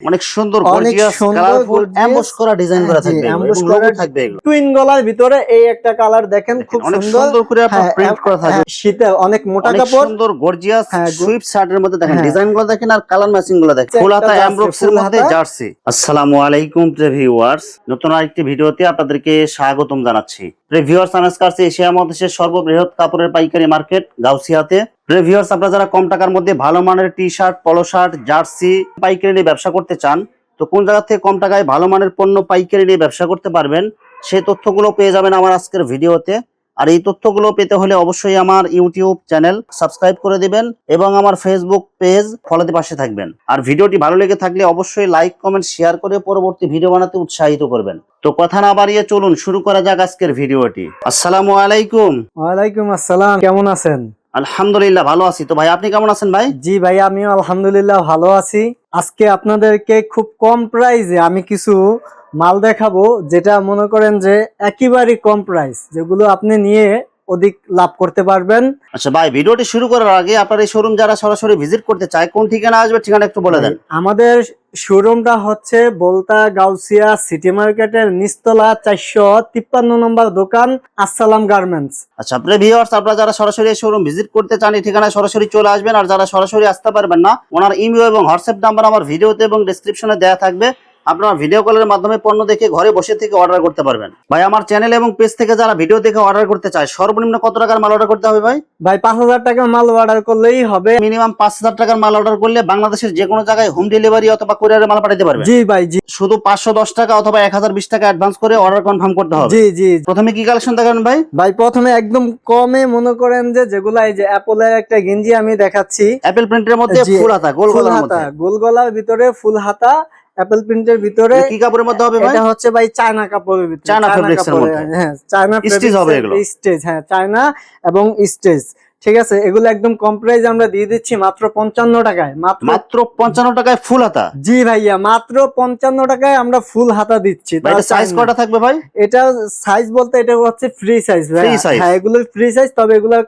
অনেক সুন্দর অনেক গর্জিয়াস কালারফুল এমবস করা ডিজাইন করা থাকবে এবং logo করা- থাকবে এগুলো। টুইন গলার ভিতরে এই একটা কালার দেখেন খুব অনেক সুন্দর। সুন্দর করে আপনার হ্যাঁ, প্রিন্ট করা থাকবে। হ্যাঁ, শীতে অনেক মোটা কাপড়। সুন্দর গর্জিয়াস হ্যাঁ, সুইপ শার্টের মধ্যে দেখেন হ্যাঁ। ডিজাইনগুলো দেখেন আর কালার ম্যাচিংগুলো দেখেন। এমব্রক্স এর মধ্যে জার্সি আসসালামু আলাইকুম ভিউয়ার্স নতুন আরেকটি ভিডিওতে আপনাদেরকে স্বাগতম জানাচ্ছি। ভিউয়ার্স আনাসকার্স এশিয়া মহাদেশের সর্ববৃহৎ কাপড়ের পাইকারি মার্কেট গাউসিয়াতে। ভিউয়ার্স আপনারা যারা কম টাকার মধ্যে ভালো মানের T shirt polo shirt jersey পাইকারি নিয়ে ব্যবসা করতে চান, তো কোন জায়গা থেকে কম টাকায় ভালো মানের পণ্য পাইকারি নিয়ে ব্যবসা করতে পারবেন সেই তথ্যগুলো পেয়ে যাবেন আমার আজকের ভিডিওতে। আর এই তথ্যগুলো পেতে হলে অবশ্যই আমার ইউটিউব চ্যানেল সাবস্ক্রাইব করে দিবেন এবং আমার ফেসবুক পেজ ফলোতে পাশে থাকবেন। আর ভিডিওটি ভালো লেগে থাকলে অবশ্যই লাইক কমেন্ট শেয়ার করে পরবর্তী ভিডিও বানাতে উৎসাহিত করবেন। তো কথা না বাড়িয়ে চলুন, শুরু করা যাক আজকের ভিডিওটি। আসসালামু আলাইকুম। ওয়ালাইকুম আসসালাম, কেমন আছেন? আলহামদুলিল্লাহ, ভালো আছি। তো ভাই, আপনি কেমন আছেন ভাই? জি ভাই, আমিও আলহামদুলিল্লাহ ভালো আছি। আজকে আপনাদেরকে খুব কম প্রাইজে আমি কিছু মাল দেখাবো, যেটা মনে করেন যে একেবারে কম প্রাইস যেগুলো আপনি নিয়ে অধিক লাভ করতে পারবেন। আচ্ছা ভাই ভিডিওটি শুরু করার আগে আপনার এই শোরুম যারা সরাসরি ভিজিট করতে চায় কোন ঠিকানা আসবে ঠিকানা একটু বলে দেন। আমাদের শোরুমটা হচ্ছে বলতা গাউসিয়া সিটি মার্কেটের নিস্তলা চারশো তিপ্পান্ন নম্বর দোকান আসসালাম গার্মেন্টস আচ্ছা আপনি ভিউয়ার্স আপনারা যারা সরাসরি শোরুম ভিজিট করতে চান এই ঠিকানায় সরাসরি চলে আসবেন। আর যারা সরাসরি আসতে পারবেন না ওনার ইমেল এবং হোয়াটসঅ্যাপ নাম্বার আমার ভিডিওতে এবং ডেসক্রিপশনে দেওয়া থাকবে। আপনারা ভিডিও কলের মাধ্যমে পণ্য দেখে ঘরে বসে থেকে অর্ডার করতে পারবেন। ভাই আমার চ্যানেল এবং পেজ থেকে যারা ভিডিও দেখে অর্ডার করতে চায় সর্বনিম্ন কত টাকার মাল অর্ডার করতে হবে ভাই? ভাই পাঁচ হাজার টাকা মাল অর্ডার করলেই হবে। মিনিমাম পাঁচ হাজার টাকার মাল অর্ডার করলে বাংলাদেশের যে কোনো জায়গায় হোম ডেলিভারি অথবা কুরিয়ারে মাল পাঠাতে পারবেন। জি ভাই জি। শুধু পাঁচশো দশ টাকা অথবা এক হাজার বিশ টাকা অ্যাডভান্স করে অর্ডার কনফার্ম করতে হবে। জি জি। প্রথমে কি কালেকশন দেখাবেন ভাই? ভাই প্রথমে একদম কমে মনে করেন যে যেগুলা এই যে অ্যাপলের একটা গেঞ্জি আমি দেখাচ্ছি। অ্যাপেল প্রিন্টের মধ্যে ফুল হাতা গোল মধ্যে। গোল গলার ভিতরে ফুল হাতা অ্যাপেল প্রিন্টের ভিতরে কি কাপড়ের মধ্যে হবে ভাই? এটা হচ্ছে ভাই চায়না কাপড়ের ভিতরে। চায়না এর মধ্যে। হ্যাঁ চায়না Stitch হবে এগুলো। স্টেজ হ্যাঁ চায়না এবং স্টেজ ঠিক আছে এগুলো একদম কম প্রাইস আমরা দিয়ে দিচ্ছি মাত্র পঞ্চান্ন টাকায়। মাত্র পঞ্চান্ন টাকায় ফুল হাতা? জি ভাইয়া মাত্র পঞ্চান্ন টাকায় আমরা ফুল হাতা দিচ্ছি। সাইজ কটা থাকবে ভাই? এটা সাইজ বলতে এটা হচ্ছে ফ্রি সাইজ হ্যাঁ এগুলোর ফ্রি সাইজ তবে এগুলোর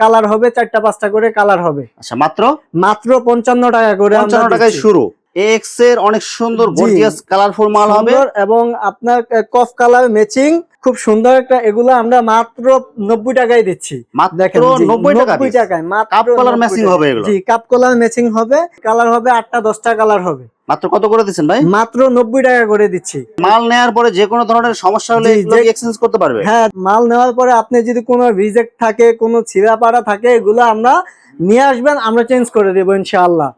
কালার হবে চারটা পাঁচটা করে কালার হবে। আচ্ছা মাত্র? মাত্র পঞ্চান্ন টাকা করে পঞ্চান্ন টাকায় শুরু। এক্সের অনেক সুন্দর গর্জিয়াস কালারফুল মাল হবে। এবং আপনার কফ কালার ম্যাচিং খুব সুন্দর একটা এগুলো আমরা মাত্র নব্বই টাকায় দিচ্ছি। মাত্র দেখেন জি, নব্বই টাকা piece। টাকায় মাত্র কাপ কালার 90 ম্যাচিং হবে এগুলো। জি কাপ কালার ম্যাচিং হবে কালার হবে আটটা দশটা কালার হবে। মাত্র কত করে দিচ্ছেন ভাই? মাত্র নব্বই টাকা করে দিচ্ছি। মাল নেওয়ার পরে যে কোনো ধরনের সমস্যা হলে এক্সচেঞ্জ করতে পারবে? হ্যাঁ মাল নেওয়ার পরে আপনি যদি কোনো রিজেক্ট থাকে কোনো ছিঁড়াপাড়া থাকে এগুলো আমরা নিয়ে আসবেন আমরা চেঞ্জ করে দেবো ইনশাআল্লাহ।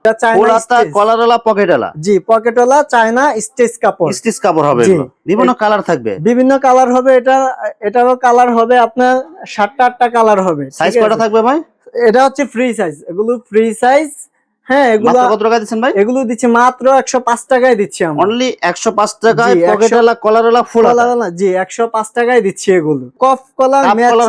কলারওয়ালা পকেটওয়ালা? জি পকেটওয়ালা চায়না স্টেজ কাপড়। স্টিচ কাপড় হবে বিভিন্ন কালার থাকবে। বিভিন্ন কালার হবে এটা এটারও কালার হবে আপনার সাতটা আটটা কালার হবে সাইজ কটা থাকবে ভাই? এটা হচ্ছে ফ্রি সাইজ এগুলো ফ্রি সাইজ হ্যাঁ এগুলো মাত্র কত টাকা দিচ্ছেন ভাই? এগুলো দিচ্ছি মাত্র একশো পাঁচ টাকায় দিচ্ছি আমরা। অনলি একশো পাঁচ টাকায় জি, 100 পকেটওয়ালা কলারওয়ালা ফুল জি টাকায় দিচ্ছি এগুলো। কফ কলার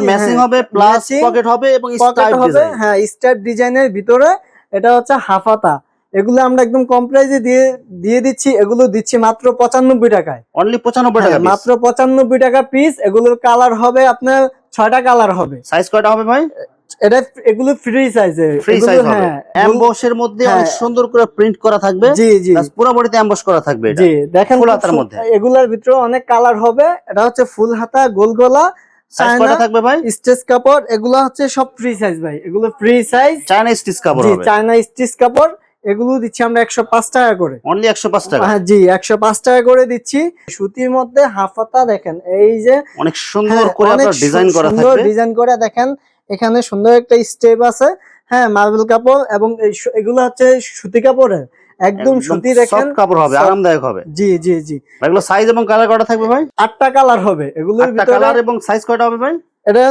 ম্যাচিং হবে প্লাস পকেট হবে এবং স্টাইপ হবে হ্যাঁ স্টাইপ ডিজাইনের ভিতরে এটা হচ্ছে হাফাতা এগুলো আমরা একদম কম প্রাইসে দিয়ে দিয়ে দিচ্ছি এগুলো দিচ্ছি মাত্র পঁচানব্বই টাকায়। অনলি পঁচানব্বই টাকা হ্যাঁ, মাত্র পঁচানব্বই টাকা পিস এগুলোর কালার হবে আপনার ছয়টা কালার হবে। সাইজ কয়টা হবে ভাই? এটা এগুলো ফ্রি সাইজে ফ্রি সাইজ হবে। হ্যাঁ এমবসের মধ্যে হ্যাঁ। অনেক সুন্দর করে প্রিন্ট করা থাকবে। জি জি। পুরো বডিতে এমবস করা থাকবে জি দেখেন ফুল হাতার মধ্যে। এগুলোর ভিতরে অনেক কালার হবে। এটা হচ্ছে ফুল হাতা গোল গলা চায়না থাকবে ভাই? স্টেজ কাপড় এগুলো হচ্ছে সব ফ্রি সাইজ ভাই। এগুলো ফ্রি সাইজ চায়না স্টিচ কাপড় জি চায়না স্টিচ কাপড়। এগুলো দিচ্ছি আমরা একশো পাঁচ টাকা করে। অনলি একশো পাঁচ টাকা। হ্যাঁ জি একশো পাঁচ টাকা করে দিচ্ছি। সুতির মধ্যে হাফাতা দেখেন এই যে অনেক সুন্দর হ্যাঁ, করে ডিজাইন করা ডিজাইন করে দেখেন। এখানে সুন্দর একটা স্টেপ আছে। হ্যাঁ মার্বেল কাপড় এবং এগুলো হচ্ছে সুতি কাপড়ের। একদম সুতি দেখেন কাপড় হবে আরামদায়ক হবে। জি জি জি। এগুলো সাইজ এবং কালার কয়টা থাকবে ভাই? আটটা কালার হবে। ভিতরে কালার এবং সাইজ কয়টা হবে ভাই? এটা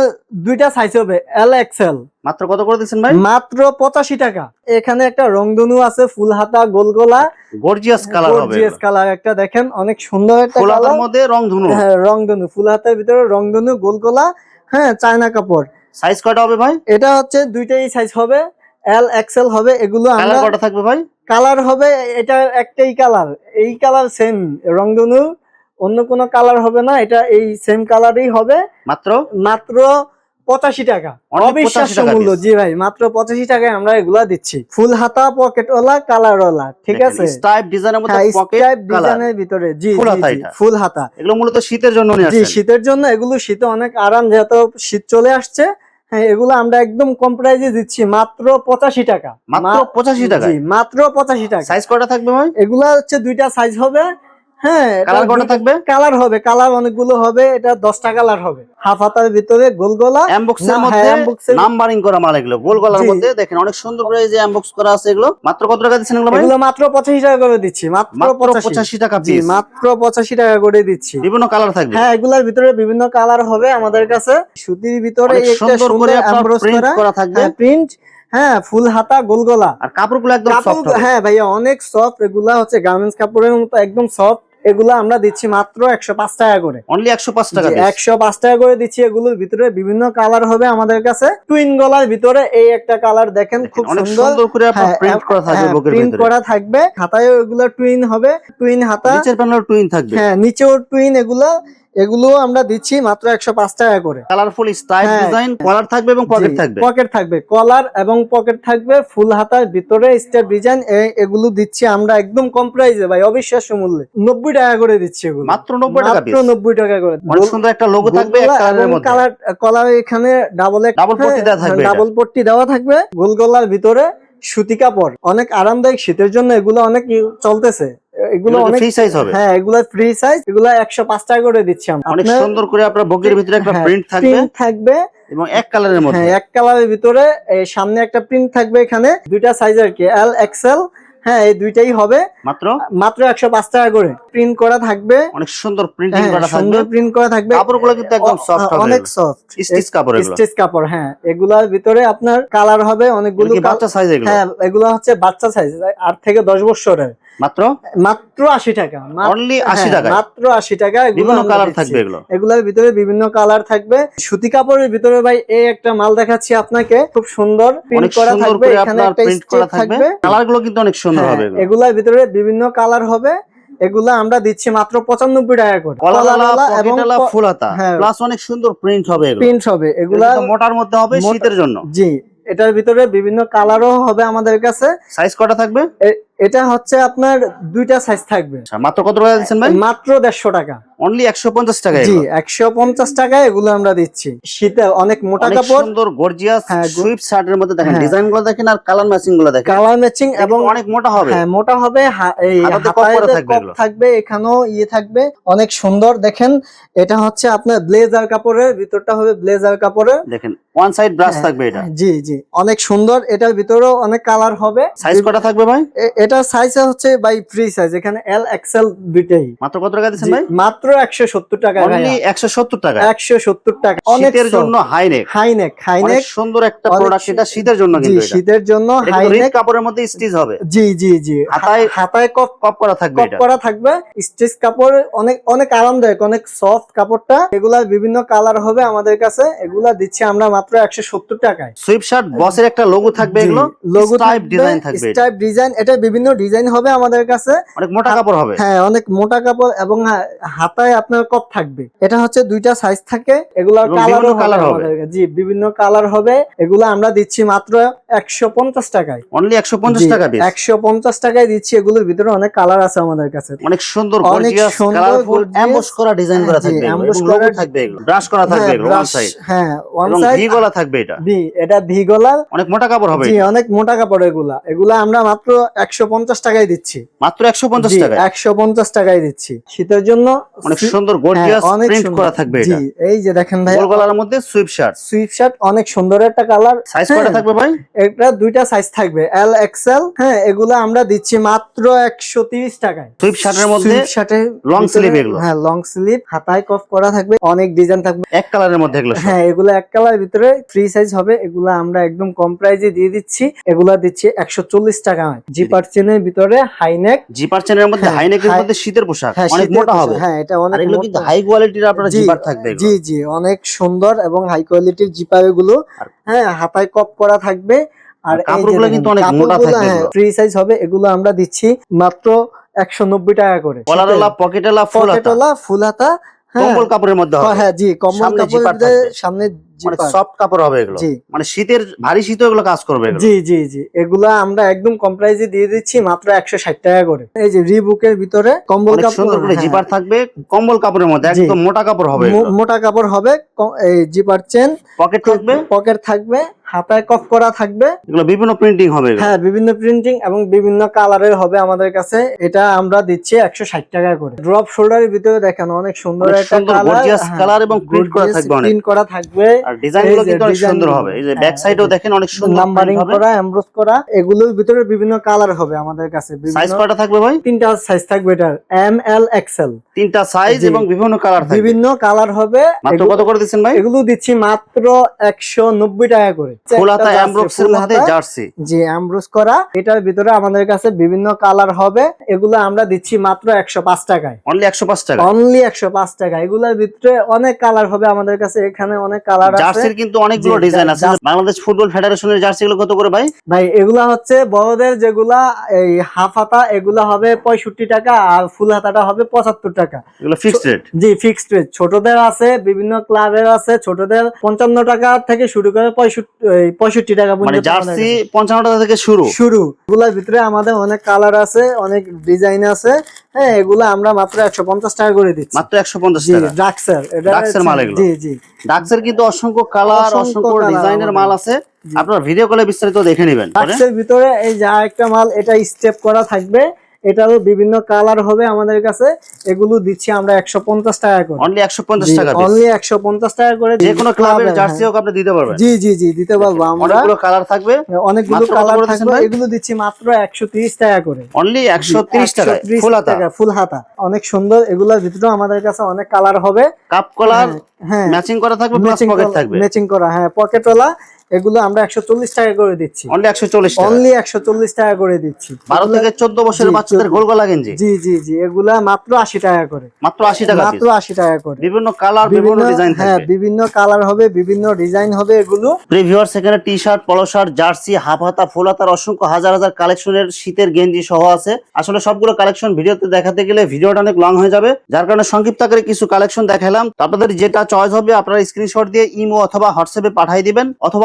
দুইটা সাইজ হবে এল এক্সেল মাত্র কত করে দিচ্ছেন ভাই? মাত্র পঁচাশি টাকা। এখানে একটা রংধনু আছে ফুল হাতা গোল গোলা। গর্জিয়াস কালার হবে গর্জিয়াস কালার একটা দেখেন অনেক সুন্দর একটা কালার মধ্যে রং ধনু হ্যাঁ রংধনু ফুল হাতের ভিতরে রংধনু গোল গোলা হ্যাঁ চায়না কাপড়। সাইজ কয়টা হবে ভাই? এটা হচ্ছে দুইটাই সাইজ হবে এল এক্সেল হবে এগুলো আমরা কয়টা থাকবে ভাই? কালার হবে এটা একটাই কালার এই কালার সেম রংধনু অন্য কোনো কালার হবে না এটা এই সেম কালারই হবে। মাত্র? মাত্র পঁচাশি টাকা। অবিশ্বাস্য মূল্য জি ভাই মাত্র পঁচাশি টাকায় আমরা এগুলা দিচ্ছি। ফুল হাতা পকেট ওলা কালার ওলা ঠিক আছে? স্টাইপ ডিজাইনের মধ্যে হ্যাঁ পকেট স্ট্রাইপ ডিজাইনের ভিতরে জি ফুল হাতা এগুলো মূলত শীতের জন্য নিয়ে জি শীতের জন্য এগুলো শীতে অনেক আরাম যেহেতু শীত চলে আসছে হ্যাঁ এগুলো আমরা একদম কম প্রাইজে দিচ্ছি মাত্র পঁচাশি টাকা। মাত্র পঁচাশি টাকা মাত্র পঁচাশি টাকা। সাইজ কটা থাকবে ভাই? এগুলা হচ্ছে দুইটা সাইজ হবে। হ্যাঁ কালার কয়টা থাকবে? কালার হবে কালার অনেকগুলো হবে এটা দশটা কালার হবে। হাফ হাতার ভিতরে গোল গলা মধ্যে নাম্বারিং করা মাল এগুলো গোল মধ্যে। দেখেন অনেক সুন্দর করে যে অ্যামবক্স করা আছে এগুলো। মাত্র কত টাকা দিচ্ছেন এগুলো এগুলো মাত্র পঁচাশি টাকা করে দিচ্ছি মাত্র মাত্র পঁচাশি। পঁচাশি টাকা পিস মাত্র পঁচাশি টাকা করে দিচ্ছি। বিভিন্ন কালার থাকবে। হ্যাঁ এগুলার ভিতরে বিভিন্ন কালার হবে আমাদের কাছে। সুতির ভিতরে একটা সুন্দর করে এমব্রস প্রিন্ট করা। থাকবে। হ্যাঁ প্রিন্ট হ্যাঁ ফুল হাতা গোল গলা। আর কাপড়গুলো একদম সফট হ্যাঁ ভাইয়া অনেক সফট এগুলা হচ্ছে গার্মেন্টস কাপড়ের মতো একদম সফট এগুলা আমরা দিচ্ছি মাত্র একশো পাঁচ টাকা করে। অনলি একশো পাঁচ টাকা একশো পাঁচ টাকা করে দিচ্ছি এগুলোর ভিতরে বিভিন্ন কালার হবে আমাদের কাছে। টুইন গলার ভিতরে এই একটা কালার দেখেন খুব সুন্দর। করে হ্যাঁ, প্রিন্ট করা থাকবে খাতায় প্রিন্ট করা থাকবে। এগুলো টুইন হবে টুইন হাতা। নিচের প্যানেল টুইন থাকবে। হ্যাঁ নিচেও টুইন এগুলো। এগুলো আমরা দিচ্ছি মাত্র একশো পাঁচ টাকা করে। Colourful style. ডিজাইন কলার থাকবে এবং পকেট থাকবে। পকেট থাকবে। কলার এবং পকেট থাকবে ফুল হাতার ভিতরে স্টেপ ডিজাইন এগুলো দিচ্ছি আমরা একদম কম প্রাইসে ভাই অবিশ্বাস্য মূল্যে। নব্বই টাকা করে দিচ্ছি এগুলো। মাত্র নব্বই টাকা মাত্র নব্বই টাকা করে। অনেক সুন্দর একটা লোগো থাকবে কালার কলার এখানে ডাবল Double পট্টি দেওয়া থাকবে ডাবল পট্টি দেওয়া থাকবে। গোল গলার ভিতরে সুতি কাপড়। অনেক আরামদায়ক শীতের জন্য এগুলো অনেক চলতেছে। এগুলো অনেক ফ্রি সাইজ হবে। হ্যাঁ এগুলো ফ্রি সাইজ এগুলো একশো পাঁচ টাকা করে দিচ্ছি আমরা। অনেক সুন্দর করে আপনার বুকের ভিতরে একটা হ্যাঁ, প্রিন্ট থাকবে print থাকবে। এবং এক কালারের মধ্যে। হ্যাঁ এক কালারের ভিতরে সামনে একটা প্রিন্ট থাকবে এখানে দুইটা সাইজ আর কি এল এক্সেল হ্যাঁ এই দুইটাই হবে। মাত্র? মাত্র একশো পাঁচ টাকা করে। প্রিন্ট করা থাকবে। অনেক সুন্দর প্রিন্টিং হ্যাঁ, করা থাকবে। সুন্দর প্রিন্ট করা থাকবে। কাপড়গুলো কিন্তু একদম সফট হবে। অনেক সফট স্টিচ কাপড় এগুলো। স্টেজ কাপড় হ্যাঁ। এগুলার ভিতরে আপনার কালার হবে অনেকগুলো বাচ্চা সাইজ এগুলো? হ্যাঁ এগুলো হচ্ছে বাচ্চা সাইজ আট থেকে দশ বছরের। মাত্র? মাত্র আশি টাকা। অনলি আশি হ্যাঁ, টাকা মাত্র আশি টাকা বিভিন্ন কালার থাকবে এগুলো? এগুলোর ভিতরে বিভিন্ন কালার থাকবে। সুতি কাপড়ের ভিতরে ভাই এই একটা মাল দেখাচ্ছি আপনাকে। খুব সুন্দর প্রিন্ট করা থাকবে এখানে একটা প্রিন্ট করা থাকবে। কিন্তু অনেক সুন্দর হ্যাঁ, হবে এগুলো। ভিতরে বিভিন্ন কালার হবে। এগুলা আমরা দিচ্ছি মাত্র পঁচানব্বই টাকা করে। পকেটওয়ালা ফুল হাতা। হ্যাঁ। প্লাস অনেক সুন্দর প্রিন্ট হবে প্রিন্ট হবে। এগুলা মোটার মধ্যে হবে শীতের জন্য। জি এটার ভিতরে বিভিন্ন কালারও হবে আমাদের কাছে। সাইজ কটা থাকবে? এটা হচ্ছে আপনার দুইটা সাইজ থাকবে। আচ্ছা, মাত্র কত টাকা দিচ্ছেন ভাই? মাত্র দেড়শো টাকা। অনলি একশো পঞ্চাশ টাকা জি একশো পঞ্চাশ টাকায় এগুলো আমরা দিচ্ছি। শীতে অনেক মোটা কাপড়। সুন্দর গর্জিয়াস সুইপ শার্টের মধ্যে দেখেন হ্যাঁ। ডিজাইনগুলো দেখেন আর কালার ম্যাচিংগুলো দেখেন। কালার ম্যাচিং এবং অনেক মোটা হবে। হ্যাঁ মোটা হবে। এই থাকবে এখানেও ইয়ে থাকবে। অনেক সুন্দর দেখেন এটা হচ্ছে আপনার ব্লেজার কাপড়ের ভিতরটা হবে ব্লেজার কাপড়ের। দেখেন ওয়ান সাইড ব্রাশ থাকবে এটা। জি জি অনেক সুন্দর এটার ভিতরেও অনেক কালার হবে। সাইজ কটা থাকবে ভাই? এ- এটার সাইজ হচ্ছে বাই ফ্রি সাইজ এখানে এল এক্সেল দুইটাই। মাত্র কত টাকা দিচ্ছেন ভাই? মাত্র একশো সত্তর টাকা অনলি একশো সত্তর টাকা। একশো সত্তর টাকা। অনেক শীতের জন্য হাই নেক হাইনেক অনেক হাইনেক সুন্দর একটা প্রোডাক্ট এটা শীতের জন্য কিন্তু এটা। শীতের জন্য এটা হাইনেক রেড কাপড়ের মধ্যে স্টিচ হবে। জি জি জি। হাতায়- হাতায় কপ কপ করা থাকবে এটা। কপ করা থাকবে। স্টিচ কাপড় অনেক অনেক আরামদায়ক অনেক সফট কাপড়টা। এগুলা বিভিন্ন কালার হবে আমাদের কাছে। এগুলা দিচ্ছি আমরা মাত্র একশো সত্তর টাকায়। সুইপ শার্ট বসের একটা লোগো থাকবে এগুলো। লোগো স্টাইপ ডিজাইন থাকবে এটা। স্টাইপ ডিজাইন এটা বিভিন্ন ডিজাইন হবে আমাদের কাছে। অনেক মোটা কাপড় হবে? হ্যাঁ অনেক মোটা কাপড় এবং হাতায় আপনার কপ থাকবে। এটা হচ্ছে দুইটা সাইজ থাকে। এগুলার এবং কালার হবে। জি বিভিন্ন কালার হবে। এগুলো আমরা দিচ্ছি মাত্র একশো পঞ্চাশ টাকায়। অনলি একশো পঞ্চাশ টাকা একশো পঞ্চাশ টাকায় দিচ্ছি। এগুলোর ভিতরে অনেক কালার আছে আমাদের কাছে। অনেক সুন্দর অনেক সুন্দর, করা ডিজাইন করা থাকবে এগুলো, করা- থাকবে এগুলো। ব্রাশ করা থাকবে হ্যাঁ, এগুলো ওয়ান সাইড হ্যাঁ ওয়ান সাইড ভি গলা থাকবে এটা। ভি এটা ভি গলা অনেক মোটা কাপড় হবে জি অনেক মোটা কাপড় এগুলা। এগুলা আমরা মাত্র একশো পঞ্চাশ টাকায় দিচ্ছি। মাত্র একশো পঞ্চাশ টাকা একশো পঞ্চাশ টাকায় দিচ্ছি। শীতের জন্য অনেক সুন্দর গর্জিয়াস প্রিন্ট করা থাকবে জি এটা। এই যে দেখেন ভাই গলার মধ্যে সুইপ শার্ট সুইপ শার্ট অনেক সুন্দর একটা কালার সাইজ কটা থাকবে ভাই? এটা দুইটা সাইজ থাকবে। এল এক্সেল হ্যাঁ এগুলো আমরা দিচ্ছি মাত্র একশো তিরিশ টাকায়। সুইপ শার্টের মধ্যে শার্টের long ভিতরে- এগুলো। হ্যাঁ লং স্লিভ হাতায় কফ করা থাকবে অনেক ডিজাইন থাকবে। এক কালারের মধ্যে এগুলো হ্যাঁ এগুলো এক কালার ভিতরে ফ্রি সাইজ হবে। এগুলো আমরা একদম কম প্রাইজে দিয়ে দিচ্ছি। এগুলা দিচ্ছি একশো চল্লিশ টাকা জিপার চেনের ভিতরে হাইনেক জিপার চেনের মধ্যে হ্যাঁ, হাইনেকের মধ্যে শীতের পোশাক হ্যাঁ অনেক মোটা হবে। হ্যাঁ এটা অনেক এগুলো কিন্তু হাই কোয়ালিটির আপনার জিপার থাকবে জি জি অনেক সুন্দর এবং হাই কোয়ালিটির জিপার এগুলো হ্যাঁ হাতায় কপ করা থাকবে। আর কাপড়গুলো কিন্তু অনেক মোটা থাকবে ফ্রি সাইজ হবে এগুলো আমরা দিচ্ছি মাত্র একশো নব্বই টাকা করে। কলারওয়ালা পকেটওয়ালা ফুল হাতা। ফুল হাতা হ্যাঁ। কম্বল কাপড়ের মধ্যে হ্যাঁ জি কম্বল কাপড়ের। সামনে মানে সফট কাপড় হবে এগুলো। মানে শীতের ভারী শীত এগুলো কাজ করবে জি জি জি। এগুলা আমরা একদম কম প্রাইসে দিয়ে দিচ্ছি মাত্র একশো ষাট টাকা করে। এই যে রিবুকের ভিতরে কম্বল সুন্দর করে হ্যাঁ, জিপার থাকবে কম্বল কাপড়ের মধ্যে একদম মোটা কাপড় হবে মোটা কাপড় হবে এই জিপার চেন পকেট থাকবে? পকেট থাকবে। হাতায় কফ করা থাকবে। এগুলো বিভিন্ন প্রিন্টিং হবে হ্যাঁ বিভিন্ন প্রিন্টিং এবং বিভিন্ন কালারের হবে আমাদের কাছে। এটা আমরা দিচ্ছি একশো ষাট টাকা করে। ড্রপ শোল্ডারের ভিতরে দেখেন অনেক সুন্দর একটা কালার এবং print করা থাকবে প্রিন্ট করা থাকবে। আর কিন্তু অনেক সুন্দর হবে। এই যে হ্যাঁ, ব্যাক সাইডেও দেখেন অনেক সুন্দর নাম্বারিং করা এমব্রোস করা এগুলোর ভিতরে বিভিন্ন কালার হবে আমাদের কাছে। সাইজ থাকবে ভাই? তিনটা সাইজ থাকবে এটার। এম এল এক্সেল তিনটা সাইজ এবং বিভিন্ন কালার থাকবে। বিভিন্ন কালার হবে। মাত্র কত করে দিচ্ছেন ভাই? এগুলো দিচ্ছি মাত্র একশো নব্বই টাকা করে। ফুল হাতা একটা এর মধ্যে জার্সি। জি অ্যামব্রোস করা। এটার ভিতরে আমাদের কাছে বিভিন্ন কালার হবে। এগুলো আমরা দিচ্ছি মাত্র একশো পাঁচ টাকায়। অনলি একশো পাঁচ টাকা? অনলি একশো পাঁচ টাকা এগুলোর ভিতরে অনেক কালার হবে আমাদের কাছে। এখানে অনেক কালার আছে। জার্সির কিন্তু অনেকগুলো ডিজাইন আছে। বাংলাদেশ ফুটবল ফেডারেশনের জার্সি গুলো কত করে ভাই? ভাই এগুলা হচ্ছে বড়দের যেগুলা এই হাফ হাতা এগুলা হবে পঁয়ষট্টি টাকা আর ফুল হাতাটা হবে পঁচাত্তর টাকা। এগুলো ফিক্সড রেট জি ফিক্সড রেট ছোটদের আছে বিভিন্ন ক্লাবের আছে। ছোটদের পঞ্চান্ন টাকা থেকে শুরু করে পঁয়ষট্টি এই পঁয়ষট্টি টাকা মানে জার্সি পঞ্চান্ন টাকা থেকে শুরু? শুরু। এগুলোর ভিতরে আমাদের অনেক কালার আছে অনেক ডিজাইন আছে। হ্যাঁ এগুলো আমরা মাত্র একশো পঞ্চাশ টাকা করে দিচ্ছি। মাত্র একশো পঞ্চাশ টাকা? ড্রাক্সের এটা মাল এগুলো। জি জি। ডাক্সের কিন্তু অসংখ্য কালার অসংখ্য ডিজাইনের মাল আছে। আপনার ভিডিও কলে বিস্তারিত দেখে নেবেন ড্রাক্সের ভিতরে এই যা একটা মাল এটা স্টেপ করা থাকবে। এটারও বিভিন্ন কালার হবে আমাদের কাছে। এগুলো দিচ্ছি আমরা একশো পঞ্চাশ টাকা করে। অনলি একশো পঞ্চাশ টাকা অনলি একশো পঞ্চাশ টাকা করে যে কোনো ক্লাবের জার্সি হ্যাঁ। হোক আপনি দিতে পারবেন। জি জি জি দিতে পারব আমরা। অনেকগুলো কালার থাকবে। অনেকগুলো মাত্র কালার থাকবে। এগুলো দিচ্ছি মাত্র একশো তিরিশ টাকা করে। অনলি একশো তিরিশ টাকা ফুল হাতা? ফুল হাতা। অনেক সুন্দর। এগুলোর ভিতরে আমাদের কাছে অনেক কালার হবে। কাপ কলার হ্যাঁ ম্যাচিং করা থাকবে প্লাস ম্যাচিং পকেট থাকবে? ম্যাচিং করা হ্যাঁ পকেটওয়ালা এগুলো আমরা একশো চল্লিশ টাকা করে দিচ্ছি। অনলি একশো চল্লিশ টাকা। অনলি একশো চল্লিশ টাকা করে দিচ্ছি। বারো থেকে চোদ্দ বছরের বাচ্চাদের গোল গলা গেঞ্জি। জি জি জি এগুলা মাত্র আশি টাকা করে। মাত্র আশি টাকা মাত্র আশি টাকা করে। বিভিন্ন কালার বিভিন্ন ডিজাইন হ্যাঁ বিভিন্ন কালার হবে বিভিন্ন ডিজাইন হবে এগুলো। প্রিভিউয়ার সেখানে T shirt polo shirt jersey half হাতা ফুল হাতার অসংখ্য হাজার হাজার কালেকশনের শীতের গেঞ্জি সহ আছে। আসলে সবগুলো কালেকশন ভিডিওতে দেখাতে গেলে ভিডিওটা অনেক লং হয়ে যাবে। যার কারণে সংক্ষিপ্ত আকারে কিছু কালেকশন দেখালাম। আপনাদের যেটা চয়েস হবে আপনারা স্ক্রিনশট দিয়ে ইমো অথবা হোয়াটসঅ্যাপে পাঠিয়ে দিবেন। অথবা